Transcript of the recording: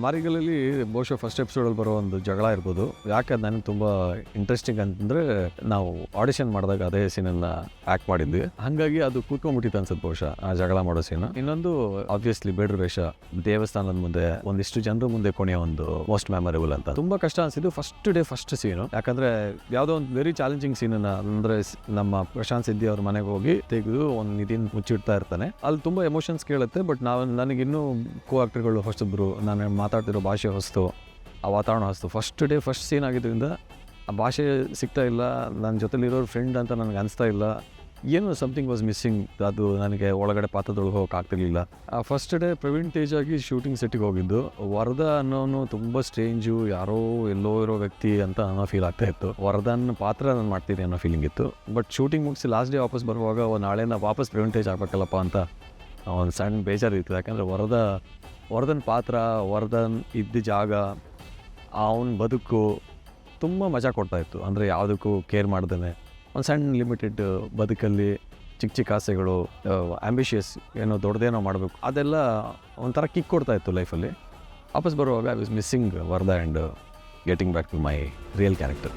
ಮಾರಿಗಳಲ್ಲಿ ಬಹುಶಃ ಫಸ್ಟ್ ಎಪಿಸೋಡಲ್ಲಿ ಬರೋ ಒಂದು ಜಗಳ ಇರ್ಬೋದು. ಯಾಕೆ ನನಗೆ ತುಂಬ ಇಂಟ್ರೆಸ್ಟಿಂಗ್ ಅಂತಂದ್ರೆ, ನಾವು ಆಡಿಷನ್ ಮಾಡಿದಾಗ ಅದೇ ಸೀನನ್ನ ಆ್ಯಕ್ಟ್ ಮಾಡಿದ್ವಿ. ಹಾಗಾಗಿ ಅದು ಕೂತ್ಕೊಂಡ್ಬಿಟ್ಟಿತ್ತು ಅನ್ಸುತ್ತೆ ಬಹುಶಃ, ಆ ಜಗಳ ಮಾಡೋ ಸೀನ್ ಇನ್ನೊಂದು ಆಬ್ವಿಯಸ್ಲಿ ಬೇಡ್ರ ವೇಷ, ದೇವಸ್ಥಾನದ ಮುಂದೆ, ಒಂದಿಷ್ಟು ಜನರ ಮುಂದೆ ಕೊನೆಯ ಒಂದು ಮೋಸ್ಟ್ ಮೆಮೊರೇಬಲ್ ಅಂತ. ತುಂಬಾ ಕಷ್ಟ ಅನ್ಸಿದ್ದು ಫಸ್ಟ್ ಡೇ ಫಸ್ಟ್ ಸೀನು ಯಾಕಂದ್ರೆ, ಯಾವುದೋ ಒಂದು ವೆರಿ ಚಾಲೆಂಜಿಂಗ್ ಸೀನನ್ನ ಅಂದರೆ ನಮ್ಮ ಪ್ರಶಾಂತ್ ಸಿದ್ದಿ ಅವ್ರ ಮನೆಗೆ ಹೋಗಿ ತೆಗೆದು ಒಂದು ನಿಧಿನ ಮುಚ್ಚಿಡ್ತಾ ಇರ್ತಾನೆ. ಅಲ್ಲಿ ತುಂಬಾ ಎಮೋಷನ್ಸ್ ಕೇಳುತ್ತೆ ಬಟ್ ನಾವು, ನನಗಿನ್ನೂ ಕೋ ಆಕ್ಟರ್ಗಳು ಹೊಸಬ್ರು, ನಾನು ಮಾತಾಡ್ತಿರೋ ಭಾಷೆ ಹೊಸ್ತು, ಆ ವಾತಾವರಣ ಹೊಸ್ತು. ಫಸ್ಟ್ ಡೇ ಫಸ್ಟ್ ಸೀನ್ ಆಗಿದ್ದರಿಂದ ಆ ಭಾಷೆ ಸಿಗ್ತಾ ಇಲ್ಲ ನನ್ನ ಜೊತೆಲಿರೋರು ಫ್ರೆಂಡ್ ಅಂತ ನನಗೆ ಅನಿಸ್ತಾ ಇಲ್ಲ. ಏನೋ ಸಮಥಿಂಗ್ ವಾಸ್ ಮಿಸ್ಸಿಂಗ್ ಅದು ನನಗೆ ಒಳಗಡೆ ಪಾತ್ರದೊಳಗೆ ಹೋಗಕ್ಕೆ ಆಗ್ತಿರ್ಲಿಲ್ಲ. ಆ ಫಸ್ಟ್ ಡೇ ಪ್ರವೀಣ್ ತೇಜ್ ಆಗಿ ಶೂಟಿಂಗ್ ಸೆಟ್ಟಿಗೆ ಹೋಗಿದ್ದು, ವರದ ಅನ್ನೋನು ತುಂಬ ಸ್ಟ್ರೇಂಜು ಯಾರೋ ಎಲ್ಲೋ ಇರೋ ವ್ಯಕ್ತಿ ಅಂತ ಅನ್ನೋ ಫೀಲ್ ಆಗ್ತಾ ಇತ್ತು. ವರದನ್ ಪಾತ್ರ ನಾನು ಮಾಡ್ತೀನಿ ಅನ್ನೋ ಫೀಲಿಂಗ್ ಇತ್ತು. ಬಟ್ ಶೂಟಿಂಗ್ ಮುಗಿಸಿ ಲಾಸ್ಟ್ ಡೇ ವಾಪಸ್ ಬರುವಾಗ ನಾಳೆ ನಾ ವಾಪಸ್ ಪ್ರವೀಣ್ ತೇಜ್ ಆಗ್ಬೇಕಲ್ಲಪ್ಪ ಅಂತ ಒಂದು ಸಣ್ಣ ಬೇಜಾರಿತ್ತು ಯಾಕಂದರೆ ವರದ ವರದನ್ ಪಾತ್ರ, ವರದನ್ ಇದ್ದ ಜಾಗ, ಅವನ ಬದುಕು ತುಂಬ ಮಜಾ ಕೊಡ್ತಾ ಇತ್ತು. ಅಂದರೆ ಯಾವುದಕ್ಕೂ ಕೇರ್ ಮಾಡ್ದೇ ಒಂದು ಸಣ್ಣ ಲಿಮಿಟೆಡ್ ಬದುಕಲ್ಲಿ ಚಿಕ್ಕ ಚಿಕ್ಕ ಆಸೆಗಳು ಆ್ಯಂಬಿಷಿಯಸ್ ಏನೋ ದೊಡ್ಡದೇನೋ ಮಾಡಬೇಕು. ಅದೆಲ್ಲ ಒಂಥರ ಕಿಕ್ ಕೊಡ್ತಾ ಇತ್ತು ಲೈಫಲ್ಲಿ ವಾಪಸ್ ಬರುವಾಗ I was missing ವರ್ದ and getting back to my real character